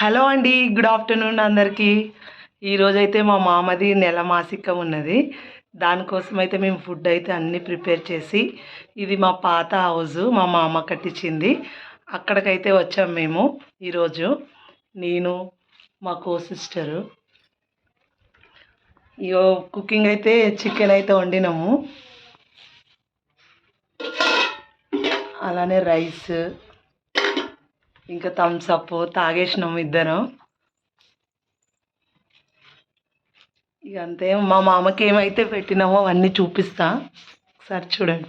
Hello అండి good afternoon అందరికీ. ఈరోజైతే మా మామది నెల మాసికం ఉన్నది. దానికోసం అయితే మేము ఫుడ్ అయితే అన్నీ ప్రిపేర్ చేసి ఇది మా పాత హౌస్ మా మామ కట్టించింది. అక్కడికైతే వచ్చాం మేము ఈరోజు. నేను మా కో సిస్టరు ఇగో కుకింగ్ అయితే చికెన్ అయితే వండినాము. అలానే రైస్. ఇంకా థమ్స్ అప్ తాగేసినాం ఇద్దరం. ఇక అంతే మా మామకి ఏమైతే పెట్టినామో అవన్నీ చూపిస్తా. ఒకసారి చూడండి.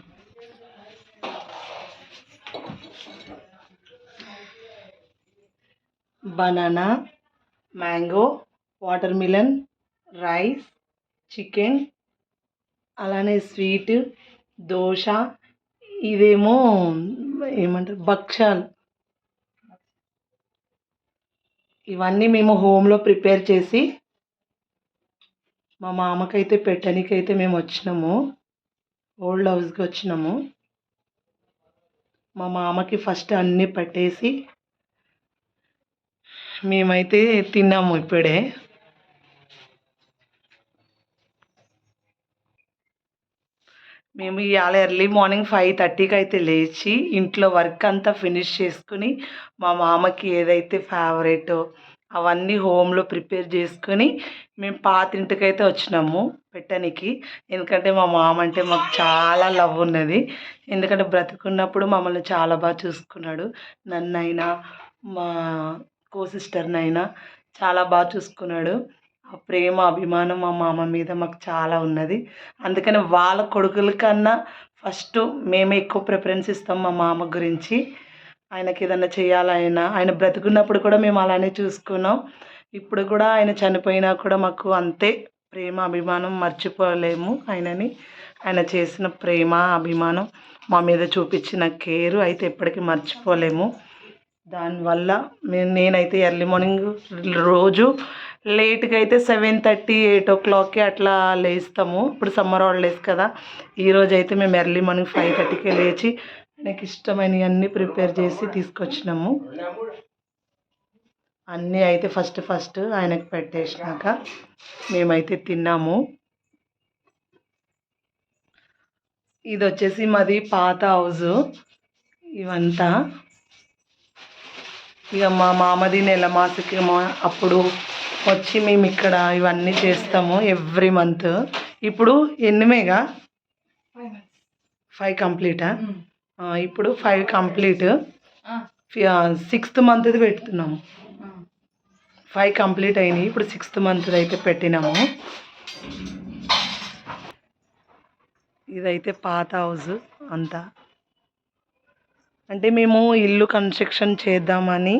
Banana mango watermelon rice chicken అలానే స్వీట్ దోశ ఇదేమో ఏమంటారు భక్షాలు ఇవన్నీ మేము హోమ్లో ప్రిపేర్ చేసి మా మామకైతే పెట్టడానికైతే మేము వచ్చినాము. ఓల్డ్ హౌస్కి వచ్చినాము. మా మామకి ఫస్ట్ అన్నీ పట్టేసి మేమైతే తిన్నాము ఇప్పుడే. మేము ఇవాళ ఎర్లీ మార్నింగ్ ఫైవ్ థర్టీకి అయితే లేచి ఇంట్లో వర్క్ అంతా ఫినిష్ చేసుకుని మా మామకి ఏదైతే ఫేవరెటో అవన్నీ హోమ్లో ప్రిపేర్ చేసుకొని మేము పాత అయితే వచ్చినాము పెట్టనికి. ఎందుకంటే మా మామ అంటే మాకు చాలా లవ్ ఉన్నది. ఎందుకంటే బ్రతుకున్నప్పుడు మమ్మల్ని చాలా బాగా చూసుకున్నాడు. నన్నైనా మా కో సిస్టర్నైనా చాలా బాగా చూసుకున్నాడు. ప్రేమ అభిమానం మా మామ మీద మాకు చాలా ఉన్నది. అందుకని వాళ్ళ కొడుకుల కన్నా ఫస్ట్ మేమే ఎక్కువ ప్రిఫరెన్స్ ఇస్తాం మా మామ గురించి. ఆయనకి ఏదన్నా చేయాలైనా ఆయన బ్రతుకున్నప్పుడు కూడా మేము అలానే చూసుకున్నాం. ఇప్పుడు కూడా ఆయన చనిపోయినా కూడా మాకు అంతే ప్రేమ అభిమానం మర్చిపోలేము ఆయనని. ఆయన చేసిన ప్రేమ అభిమానం మా మీద చూపించిన కేరు అయితే ఎప్పటికీ మర్చిపోలేము. దానివల్ల నేనైతే ఎర్లీ మార్నింగ్ రోజు లేట్గా అయితే సెవెన్ థర్టీ ఎయిట్ ఓ క్లాక్కి అట్లా లేస్తాము. ఇప్పుడు సమ్మర్ హాలిడేస్ కదా. ఈరోజు అయితే మేము ఎర్లీ మార్నింగ్ ఫైవ్ థర్టీకే లేచి నాకు ఇష్టమైనవి అన్నీ ప్రిపేర్ చేసి తీసుకొచ్చినాము. అన్నీ అయితే ఫస్ట్ ఫస్ట్ ఆయనకు పెట్టేసినాక మేమైతే తిన్నాము. ఇది వచ్చేసి మాది పాత హౌస్ ఇవంతా. ఇక మా మామది నెల మాసకి అప్పుడు వచ్చి మేము ఇక్కడ ఇవన్నీ చేస్తాము ఎవ్రీ మంత్. ఇప్పుడు ఎన్నిమేగా ఫైవ్ కంప్లీటా ఇప్పుడు ఫైవ్ కంప్లీట్ సిక్స్త్ మంత్ది పెడుతున్నాము. ఫైవ్ కంప్లీట్ అయినాయి. ఇప్పుడు సిక్స్త్ మంత్ అయితే పెట్టినాము. ఇదైతే పాత హౌస్ అంతా. అంటే మేము ఇల్లు కన్స్ట్రక్షన్ చేద్దామని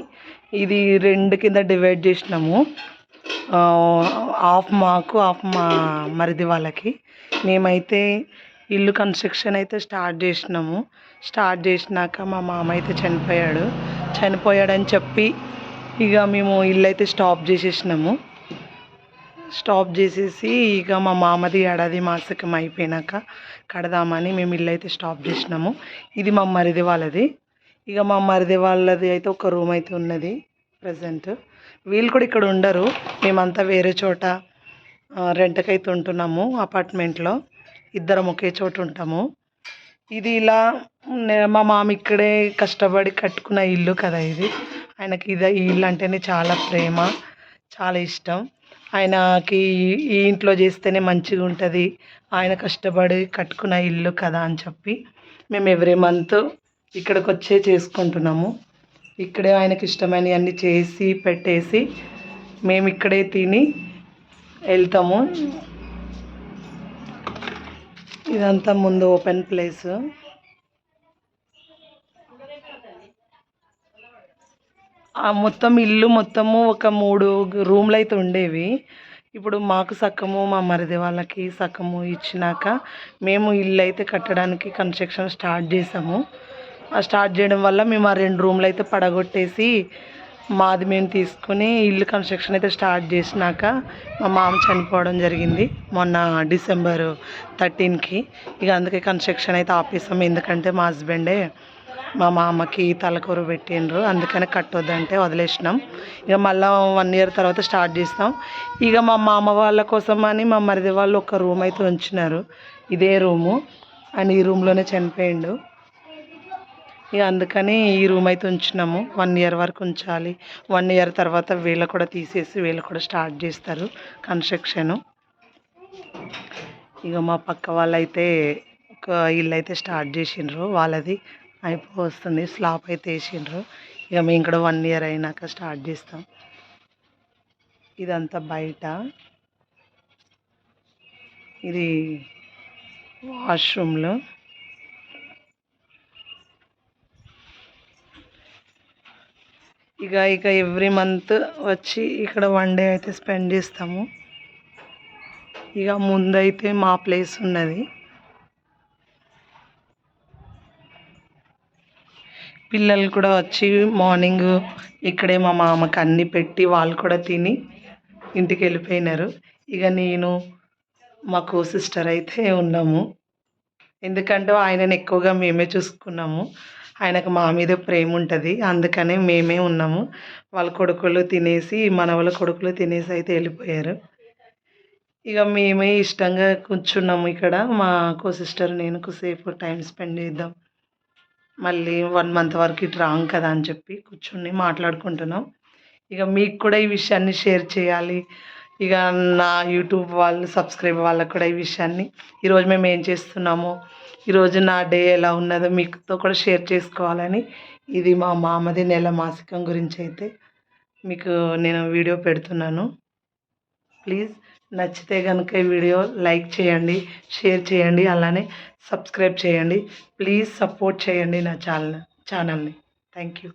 ఇది రెండు కింద డివైడ్ చేసినాము. హాఫ్ మాకు హాఫ్ మా మరిది వాళ్ళకి. మేమైతే ఇల్లు కన్స్ట్రక్షన్ అయితే స్టార్ట్ చేసినాము. స్టార్ట్ చేసినాక మా మామ అయితే చనిపోయాడు. చనిపోయాడని చెప్పి ఇక మేము ఇల్లు అయితే స్టాప్ చేసేసినాము. స్టాప్ చేసేసి ఇక మా మామది ఏడాది మాసకం అయిపోయినాక కడదామని మేము ఇల్లు అయితే స్టాప్ చేసినాము. ఇది మా మరిది వాళ్ళది. ఇక మా మరిది వాళ్ళది అయితే ఒక రూమ్ అయితే ఉన్నది. ప్రజెంట్. వీళ్ళు కూడా ఇక్కడ ఉండరు. మేమంతా వేరే చోట రెంట్కైతే ఉంటున్నాము అపార్ట్మెంట్లో. ఇద్దరం ఒకే చోట ఉంటాము. ఇది ఇలా మా మామ ఇక్కడే కష్టపడి కట్టుకున్న ఇల్లు కదా ఇది. ఆయనకి ఇది ఈ ఇల్లు అంటేనే చాలా ప్రేమ చాలా ఇష్టం. ఆయనకి ఈ ఇంట్లో చేస్తేనే మంచిగా ఉంటుంది. ఆయన కష్టపడి కట్టుకున్న ఇల్లు కదా అని చెప్పి మేము ఎవ్రీ మంత్ ఇక్కడికి వచ్చే చేసుకుంటున్నాము. ఇక్కడే ఆయనకి ఇష్టమైనవి అన్నీ చేసి పెట్టేసి మేము ఇక్కడే తిని వెళ్తాము. ఇదంతా ముందు ఓపెన్ ప్లేస్. మొత్తం ఇల్లు మొత్తము ఒక మూడు రూమ్లు అయితే ఉండేవి. ఇప్పుడు మాకు సక్కము మా మరిది వాళ్ళకి సక్కము ఇచ్చినాక మేము ఇల్లు అయితే కట్టడానికి కన్స్ట్రక్షన్ స్టార్ట్ చేసాము. స్టార్ట్ చేయడం వల్ల మేము ఆ రెండు రూమ్లు అయితే పడగొట్టేసి మాది మేము తీసుకుని ఇల్లు కన్స్ట్రక్షన్ అయితే స్టార్ట్ చేసినాక మా మామ చనిపోవడం జరిగింది మొన్న డిసెంబర్ థర్టీన్కి. ఇక అందుకే కన్స్ట్రక్షన్ అయితే ఆపేసాం. ఎందుకంటే మా హస్బెండే మా మామకి తలకూర పెట్టిండ్రు. అందుకని కట్టొద్దంటే వదిలేసినాం. ఇక మళ్ళీ వన్ ఇయర్ తర్వాత స్టార్ట్ చేస్తాం. ఇక మా మామ వాళ్ళ కోసం అని మా మరిది వాళ్ళు ఒక రూమ్ అయితే ఉంచినారు. ఇదే రూము. అండ్ ఈ రూమ్లోనే చనిపోయిండు. ఇక అందుకని ఈ రూమ్ అయితే ఉంచినాము. వన్ ఇయర్ వరకు ఉంచాలి. వన్ ఇయర్ తర్వాత వీళ్ళు కూడా తీసేసి వీళ్ళు కూడా స్టార్ట్ చేస్తారు కన్స్ట్రక్షను. ఇక మా పక్క వాళ్ళైతే ఒక ఇల్లు అయితే స్టార్ట్ చేసిండ్రు. వాళ్ళది అయిపోతుంది స్లాబ్ అయితే వేసిండ్రు. ఇక మేము కూడా వన్ ఇయర్ అయినాక స్టార్ట్ చేస్తాం. ఇదంతా బయట. ఇది వాష్రూమ్లో ఇక ఇక ఎవ్రీ మంత్ వచ్చి ఇక్కడ వన్ డే అయితే స్పెండ్ చేస్తాము. ఇక ముందైతే మా ప్లేస్ ఉన్నది. పిల్లలు కూడా వచ్చి మార్నింగ్ ఇక్కడే మా మామకి అన్నీ పెట్టి వాళ్ళు కూడా తిని ఇంటికి వెళ్ళిపోయినారు. ఇక నేను మాకు సిస్టర్ అయితే ఉన్నాము. ఎందుకంటే ఆయనను ఎక్కువగా మేమే చూసుకున్నాము. ఆయనకు మా మీద ప్రేమ ఉంటుంది అందుకనే మేమే ఉన్నాము. వాళ్ళ కొడుకులు తినేసి మన వాళ్ళ కొడుకులు తినేసి అయితే వెళ్ళిపోయారు. ఇక మేమే ఇష్టంగా కూర్చున్నాము ఇక్కడ. మా కో సిస్టర్ నేను సేపు టైం స్పెండ్ చేద్దాం. మళ్ళీ వన్ మంత్ వరకు ఇటు రాం కదా అని చెప్పి కూర్చుని మాట్లాడుకుంటున్నాం. ఇక మీకు కూడా ఈ విషయాన్ని షేర్ చేయాలి. ఇక నా యూట్యూబ్ వాళ్ళు సబ్స్క్రైబ్ వాళ్ళకు కూడా ఈ విషయాన్ని. ఈరోజు మేము ఏం చేస్తున్నామో ఈరోజు నా డే ఎలా ఉన్నదో మీతో కూడా షేర్ చేసుకోవాలని. ఇది మా మామది నెల మాసికం గురించి అయితే మీకు నేను వీడియో పెడుతున్నాను. ప్లీజ్ నచ్చితే కనుక ఈ వీడియో లైక్ చేయండి షేర్ చేయండి అలానే సబ్స్క్రైబ్ చేయండి. ప్లీజ్ సపోర్ట్ చేయండి నా ఛానల్ ఛానల్ని. Thank you.